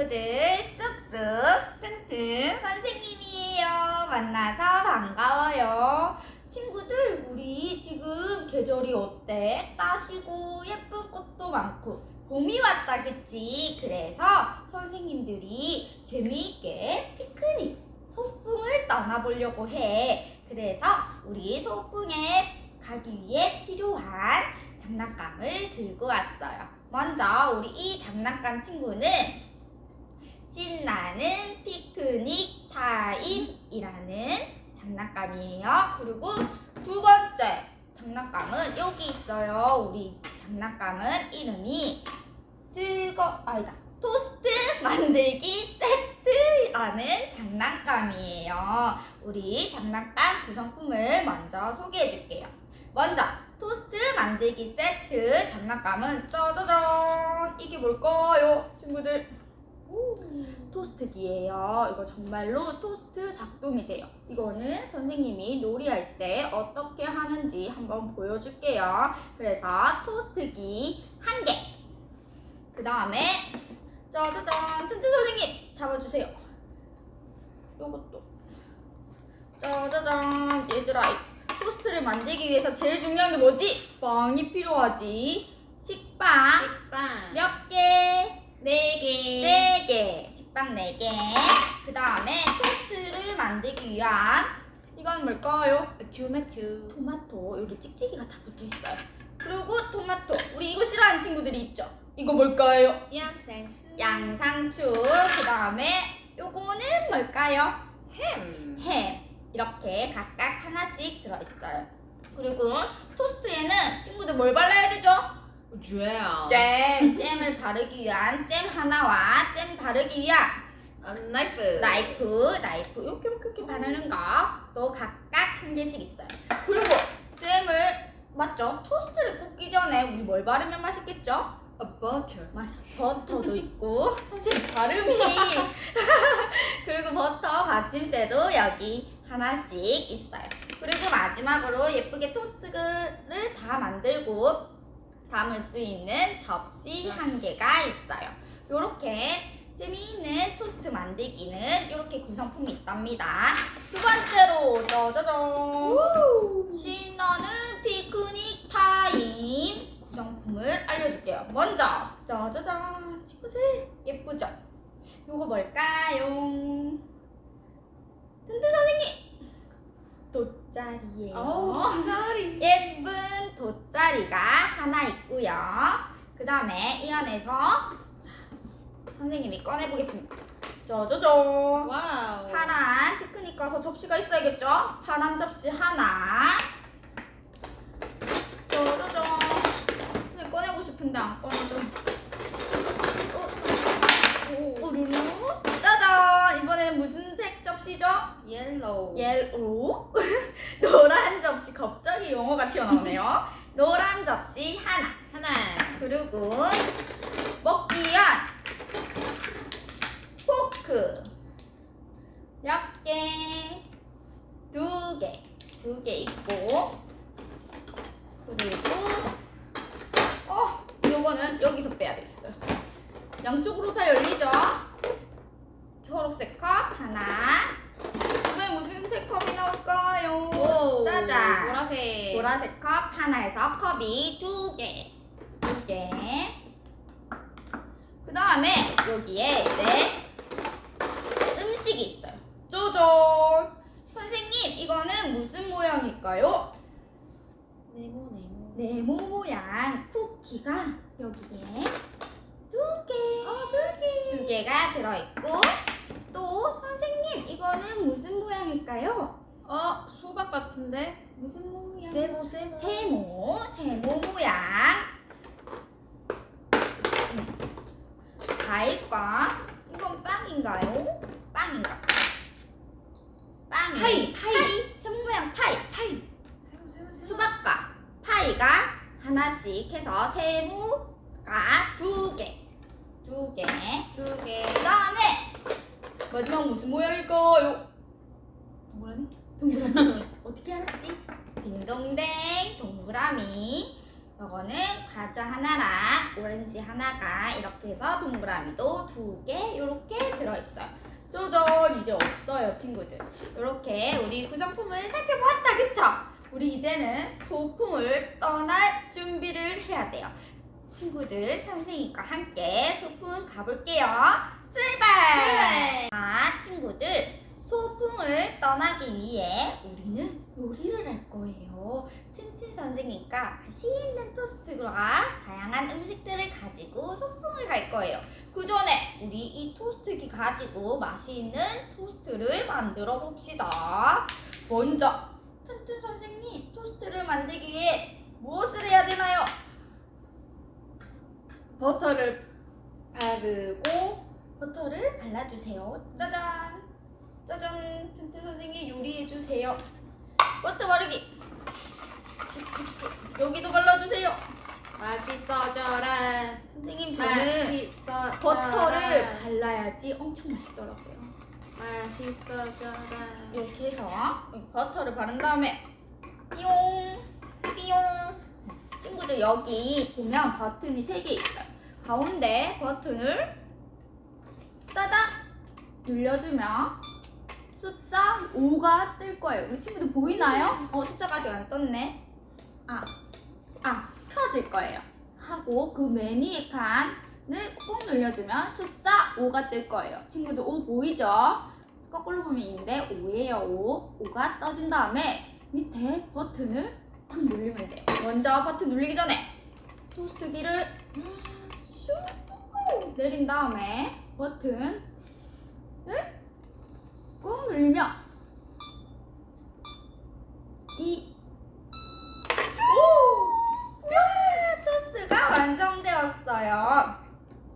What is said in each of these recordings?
친구들 쑥쑥 튼튼 선생님이에요. 만나서 반가워요. 친구들 우리 지금 계절이 어때? 따시고 예쁜 꽃도 많고 봄이 왔다겠지. 그래서 선생님들이 재미있게 피크닉 소풍을 떠나보려고 해. 그래서 우리 소풍에 가기 위해 필요한 장난감을 들고 왔어요. 먼저 우리 이 장난감 친구는 신나는 피크닉 타임이라는 장난감이에요. 그리고 두 번째 장난감은 여기 있어요. 우리 장난감은 이름이 즐거 아니다 토스트 만들기 세트라는 장난감이에요. 우리 장난감 구성품을 먼저 소개해 줄게요. 먼저 토스트 만들기 세트 장난감은 짜자잔 이게 뭘까요, 친구들? 토스트기예요. 이거 정말로 토스트 작동이 돼요. 이거는 선생님이 놀이할 때 어떻게 하는지 한번 보여줄게요. 그래서 토스트기 한 개. 그 다음에 짜자잔 튼튼 선생님 잡아주세요. 요것도 짜자잔 얘들아 이 토스트를 만들기 위해서 제일 중요한 게 뭐지? 빵이 필요하지. 식빵 빵. 몇 개? 네 개. 네 개. 식빵 네 개. 그 다음에 토스트를 만들기 위한 이건 뭘까요? 토마토. 토마토. 여기 찍찍이가 다 붙어 있어요. 그리고 토마토. 우리 이거 싫어하는 친구들이 있죠? 이거 뭘까요? 양상추. 양상추. 그 다음에 요거는 뭘까요? 햄. 햄. 이렇게 각각 하나씩 들어있어요. 그리고 토스트에는 친구들 뭘 발라야 되죠? 잼. 잼. 잼을 바르기 위한 잼 하나와 잼 바르기 위한 아, 나이프. 나이프, 나이프 이렇게 이렇게 이렇게 바르는 거또 각각 한 개씩 있어요. 그리고 잼을 맞죠? 토스트를 굽기 전에 우리 뭘 바르면 맛있겠죠? 아, 버터. 맞아. 버터도 있고 선생님 발음이 그리고 버터 받침대도 여기 하나씩 있어요. 그리고 마지막으로 예쁘게 토스트를 다 만들고 담을 수 있는 접시 한. 개가 있어요. 요렇게 재미있는 토스트 만들기는 이렇게 구성품이 있답니다. 두 번째로 짜자잔 신나는 피크닉 타임 구성품을 알려줄게요. 먼저 짜자잔 친구들 예쁘죠? 요거 뭘까요? 튼튼 선생님 돗자리예요. 짜리. 예쁜 돗자리가 하나 있고요. 그 다음에 이 안에서 자, 선생님이 꺼내보겠습니다. 짜자잔 와우. 파란 피크닉 가서 접시가 있어야겠죠? 파란 접시 하나. 짜자잔. 근데 꺼내고 싶은데 안 꺼내줘. 오, 우르르. 짜잔. 이번에는 무슨 색 접시죠? 옐로우. 옐로우. 노란 접시. 갑자기 영어가 튀어나오네요. 노란 접시 하나. 하나. 그리고 먹기 위한 포크 몇 개? 두 개. 두 개 있고 그리고 어, 요거는 여기서 빼야 되겠어요. 양쪽으로 다 열리죠? 초록색 컵 하나. 왜 무슨 색 컵이 나올까요? 오. 짜잔. 보라색. 보라색 컵 하나에서 컵이 두 개. 두 개. 그 다음에 여기에 이제 음식이 있어요. 짜잔! 선생님, 이거는 무슨 모양일까요? 네모 네모. 네모 모양 쿠키가 여기에 두 개. 어, 두 개. 두 개가 들어있고 또 선생님, 이거는 무슨 모양일까요? 어, 수박 같은데? 무슨 모양? 세모 세모. 세모, 세모 모양. 음. 과일과 이건 빵인가요? 빵인가? 빵. 파이, 파이. 세모 모양 파이. 파이. 세모 세모 세모. 수박과 파이가 하나씩 해서 세모가 두 개. 두 개. 두 개. 그 다음에 마지막 무슨 모양일까요? 뭐라니? 동그라미. 어떻게 알았지? 딩동댕 동그라미. 요거는 과자 하나랑 오렌지 하나가 이렇게 해서 동그라미도 두 개 이렇게 들어있어요. 짜잔 이제 없어요 친구들. 이렇게 우리 구성품을 살펴보았다 그쵸? 우리 이제는 소풍을 떠날 준비를 해야 돼요. 친구들 선생님과 함께 소풍 가볼게요. 출발! 출발! 자 친구들 소풍을 떠나기 위해 우리는 요리를 할 거예요. 튼튼 선생님과 맛있는 토스트와 다양한 음식들을 가지고 소풍을 갈 거예요. 그 전에 우리 이 토스트기 가지고 맛있는 토스트를 만들어 봅시다. 먼저 튼튼 선생님 토스트를 만들기 위해 무엇을 해야 되나요? 버터를 바르고 버터를 발라 주세요. 짜잔! 짜잔! 튼튼 선생님 요리해 주세요. 버터 바르기. 여기도 발라주세요. 맛있어져라. 선생님 저는 맛있어져라. 버터를 발라야지 엄청 맛있더라고요. 맛있어져라. 이렇게 해서 버터를 바른 다음에 띠용 띠용 친구들 여기 보면 버튼이 세개 있어요. 가운데 버튼을 따닥 눌려주면 숫자 5가 뜰 거예요. 우리 친구들 보이나요? 어 숫자가 아직 안 떴네. 아, 아 켜질 거예요. 하고 그맨 위에 칸을 꾹 눌려주면 숫자 5가 뜰 거예요. 친구들 5 보이죠? 거꾸로 보면 있는데 5예요 5 5가 떠진 다음에 밑에 버튼을 딱 누르면 돼요 먼저 버튼 누르기 전에 토스트기를 슉 내린 다음에 버튼 을꾹 누르면 이 오! 야, 토스트가 완성되었어요.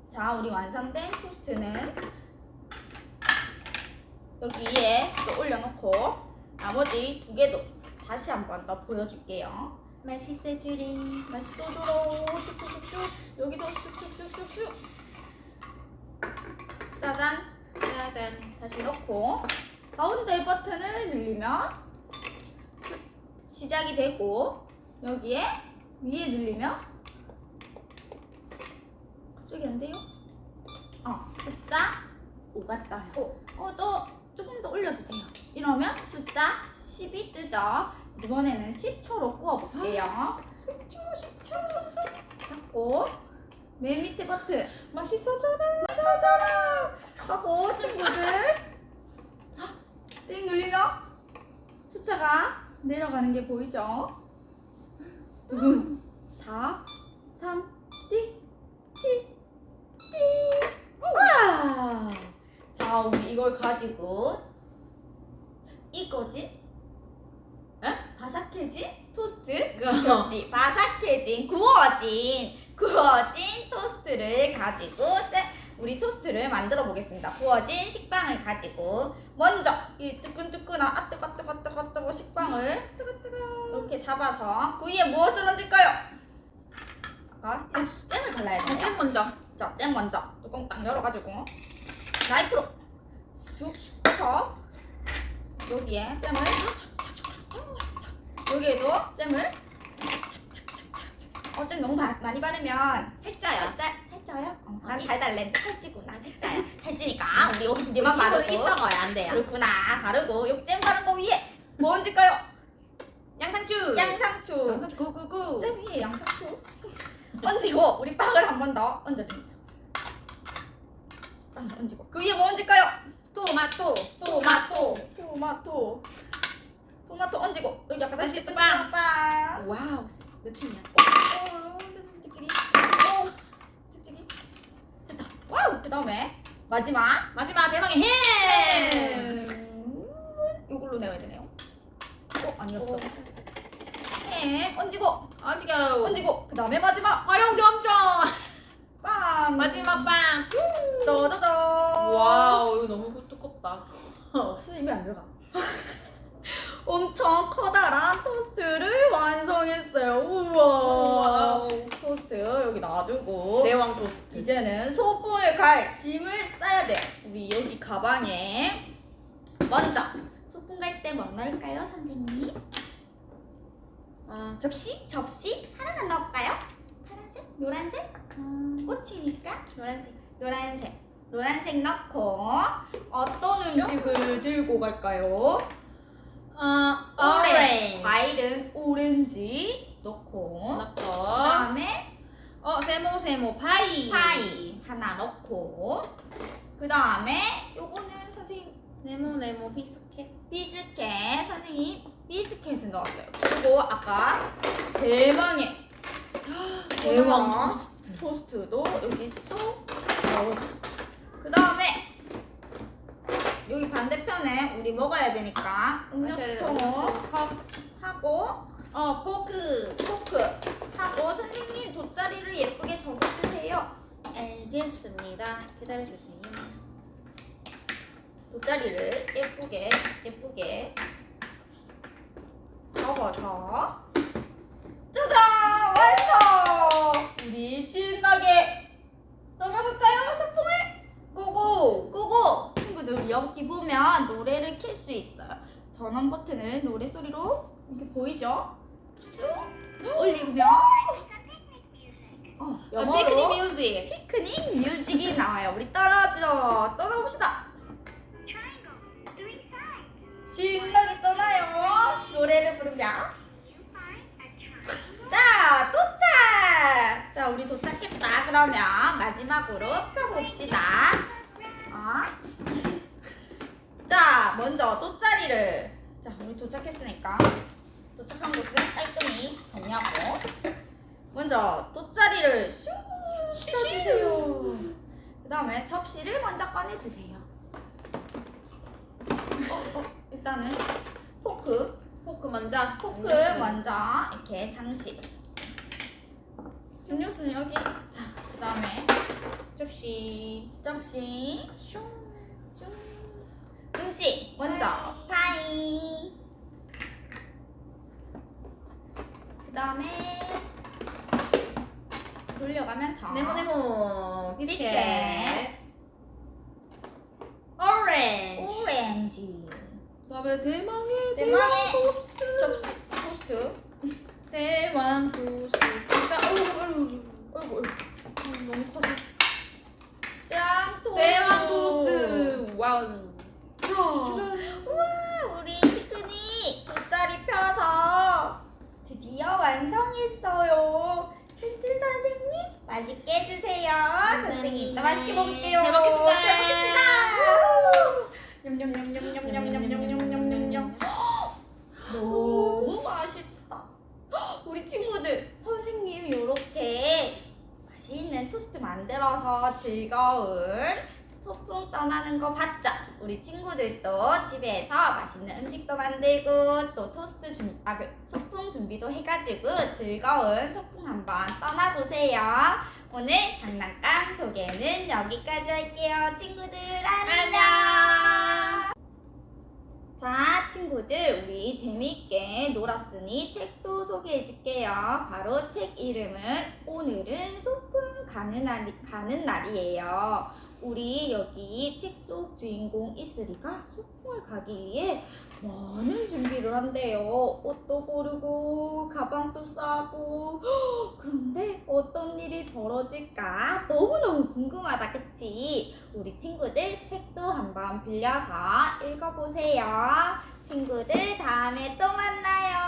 자 우리 완성된 토스트는 여기 위에 또 올려놓고 나머지 두 개도 다시 한번 더 보여줄게요. 맛있어 주리. 맛있어주러 쑥쑥쑥쑥 여기도 쑥쑥쑥쑥쑥. 짜잔 짜잔. 다시 넣고 가운데 버튼을 누르면 수- 시작이 되고 여기에 위에 누르면 갑자기 안 돼요? 어 숫자 5가 떠요. 오. 어, 또 조금 더 올려도 돼요. 이러면 숫자 10이 뜨죠. 이번에는 10초로 구워볼게요. 10초, 10초. 잡고 맨 밑에 버튼 맛있어져라. 맞아줘라 하고 친구들 띵 눌리면 숫자가 내려가는 게 보이죠? 두근 4, 3, 띵, 띵, 띵. 와! 자, 우리 이걸 가지고 이거지? 에? 바삭해진 토스트? 그렇지. 바삭해진, 구워진, 구워진 토스트를 가지고 세- 우리 토스트를 만들어 보겠습니다. 구워진 식빵을 가지고 먼저 이 뜨끈뜨끈한 아 뜨거 뜨거 뜨거 뜨거 식빵을 뜨거 뜨거 이렇게 잡아서 그 위에 무엇을 얹을까요? 아까 아, 잼을 발라야 돼요. 잼 먼저. 자, 잼 먼저 뚜껑 딱 열어가지고 나이트로 쑥쑥 해서 여기에 잼을 여기에도 잼을 어, 잼 너무 바- 많이 바르면 색자야. 살짝 살쪄요? 어, 난 아니. 달달랜데 살찌구나 나 색자야. 살찌니까 우리 여기 두 우리 개만 친구들 바르고 있어 먹어야 안 돼요. 그렇구나 바르고 요잼 바른 거 위에 뭐 얹을까요? 양상추. 양상추 양상추 구구구. 잼 위에 양상추 얹고 우리 빵을 한 번 더 얹어줍니다 빵 얹고 그 위에 뭐 얹을까요? 토마토. 토마토. 토마토 토마토 얹고 여기 아까 다시 다시 뜨끈뜨끈한 빵 와우. 몇 층이야? 어, 찍찍이 오, 찍찍이 됐다 와우. 그 다음에 마지막 마지막 대망의 햄. 햄 이걸로 내야 되네요 어 아니었어 오. 햄 얹고 얹겨. 얹고 그 다음에 마지막 활용 점점. 빵 마지막 빵. 짜자잔 와우 이거 너무 두껍다. 진짜 입에 안 들어가 엄청 커다란 토스트를 완성했어요 우와 와우. 토스트 여기 놔두고 대왕 토스트. 이제는 소풍을 갈 짐을 싸야 돼요. 우리 여기 가방에 먼저 소풍 갈 때 뭐 넣을까요, 선생님? 아, 접시? 접시 하나만 넣을까요? 노란색? 음, 꽃이니까 노란색. 노란색. 노란색 넣고 어떤 음식을 들고 갈까요? 어. 오렌지. 과일은 오렌지 넣고 넣고. 그다음에 어, 세모 세모 파이. 파이 하나 넣고 그 다음에 요거는 선생님 네모 네모 비스켓. 비스켓 선생님 비스켓을 넣었어요. 그리고 아까 대망의 대왕 토스트. 토스트도 여기 쏙 넣어줬어. 그 다음에 여기 반대편에 우리 먹어야 되니까 음료수통을 컵. 하고 어, 포크. 포크 하고 선생님 돗자리를 예쁘게 적어주세요. 알겠습니다. 기다려주세요. 돗자리를 예쁘게 예쁘게 적어서 짜잔 완성! 우리 신나게 떠나볼까요 소풍을? 고고. 끄고 친구들 여기 보면 노래를 킬 수 있어요. 전원 버튼을 노래 소리로 이렇게 보이죠? 쑥 올리면 어, 어, 영어로 뮤직. 피크닉 뮤직이 나와요. 우리 따라하죠. 떠나봅시다. 신나게 떠나요. 노래를 부르며. 자, 도착! 자, 우리 도착했다. 그러면 마지막으로 펴봅시다. 어? 자, 먼저 돗자리를. 자, 우리 도착했으니까. 도착한 곳은 깔끔히 정리하고. 먼저 돗자리를 슉 펴주세요. 그 다음에 접시를 먼저 꺼내주세요. 어, 어, 일단은 포크, 포크 먼저. 포크 음료수. 먼저 이렇게 장식. 음료수는 여기. 자, 그 다음에 접시. 접시. 슝, 슝. 음식 먼저 파이. 그 다음에 돌려가면서 네모 네모 비스켓. 비스켓. 오렌지. 오렌지. 그다음에 대망의 대망의 토스트. 접시 토스트. 대왕 토스트. 어이구 어이구 어이구 어이구. 너무 커져. 대왕 토스트. 대왕 토스트. 와우. 자, 우와 우리 피크닉 돗자리 펴서 드디어 완성했어요. 맛있게 해주세요. 선생님 이따 맛있게 먹을게요. 잘 먹겠습니다. 잘 먹겠습니다. 냠냠냠냠냠냠냠냠냠냠냠. 너무 맛있다. 우리 친구들 선생님이 이렇게 맛있는 토스트 만들어서 즐거운 소풍 떠나는 거 봤죠? 우리 친구들도 집에서 맛있는 음식도 만들고 또 토스트 준, 아, 그 소풍 준비도 해가지고 즐거운 소풍 한번 떠나보세요. 오늘 장난감 소개는 여기까지 할게요. 친구들 안녕! 자, 친구들, 우리 재밌게 놀았으니 책도 소개해줄게요. 바로 책 이름은 오늘은 소풍 가는, 날이, 가는 날이에요. 우리 여기 책 속 주인공 이슬이가 소풍을 가기 위해 많은 준비를 한대요. 옷도 고르고, 가방도 싸고. 그런데 어떤 일이 벌어질까? 너무너무 궁금하다, 그치? 우리 친구들 책도 한번 빌려서 읽어보세요. 친구들 다음에 또 만나요.